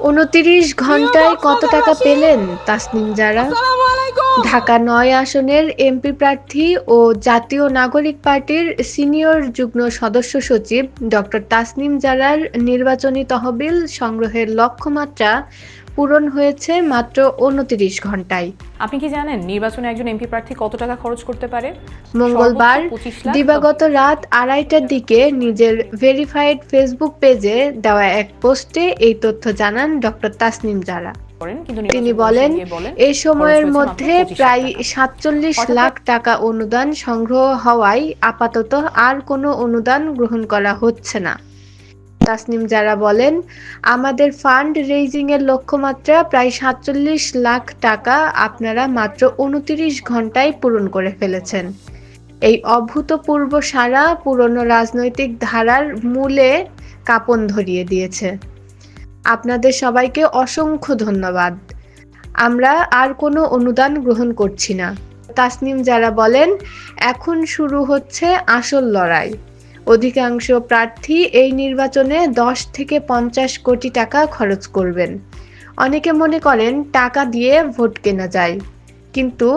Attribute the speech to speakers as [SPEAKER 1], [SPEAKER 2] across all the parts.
[SPEAKER 1] উনতিরিশ ঘন্টায় কত টাকা পেলেন তাসনিম জারা ঢাকা নয় আসনের এমপি প্রার্থী ও জাতীয় নাগরিক পার্টির সিনিয়র যুগ্ম সদস্য সচিব ডক্টর তাসনিম জারার নির্বাচনী তহবিল সংগ্রহের লক্ষ্যমাত্রা পূরণ হয়েছে মাত্র উনতিরিশ ঘন্টায়
[SPEAKER 2] আপনি কি জানেন নির্বাচনে একজন এমপি প্রার্থী কত টাকা খরচ করতে পারে?
[SPEAKER 1] মঙ্গলবার
[SPEAKER 2] সর্বোচ্চ 25 লাখ।
[SPEAKER 1] দিবাগত রাত আড়াইটার দিকে নিজের ভেরিফাইড ফেসবুক পেজে দেওয়া এক পোস্টে এই তথ্য জানান ডক্টর তাসনিম জারা।
[SPEAKER 2] করেন কিন্তু
[SPEAKER 1] তিনি বলেন এই সময়ের মধ্যে
[SPEAKER 2] মাত্র 25 লাখ
[SPEAKER 1] প্রায় সাতচল্লিশ লাখ টাকা অনুদান সংগ্রহ হওয়ায় আপাতত আর কোনো অনুদান গ্রহণ করা হচ্ছে না। তাসনিম যারা বলেন আমাদের ফান্ড রেইজিং এর লক্ষ্যমাত্রা প্রায় সাতচল্লিশ লাখ টাকা আপনারা মাত্র উনতিরিশ ঘন্টায় পূরণ করে ফেলেছেন। এই অভূতপূর্ব সারা পুরনো রাজনৈতিক ধারার মূলে কাপন ধরিয়ে দিয়েছে। আপনাদের সবাইকে অসংখ্য ধন্যবাদ। আমরা আর কোনো অনুদান গ্রহণ করছি না। তাসনিম যারা বলেন, এখন শুরু হচ্ছে আসল লড়াই। অধিকাংশ প্রার্থী এই নির্বাচনে দশ থেকে পঞ্চাশ কোটি টাকা খরচ করবেন। অনেকে মনে করেন টাকা দিয়ে ভোট কেনা যায়। কিন্তু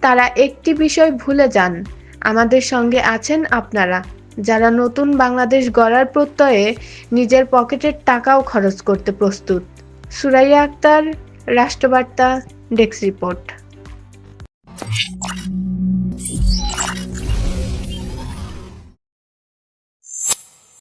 [SPEAKER 1] তারা একটি বিষয় ভুলে যান, আমাদের সঙ্গে আছেন আপনারা। যারা নতুন বাংলাদেশ গড়ার প্রত্যয়ে নিজের পকেটের টাকাও খরচ করতে প্রস্তুত। Suraiya Akter, Rashtrabarta, desk report.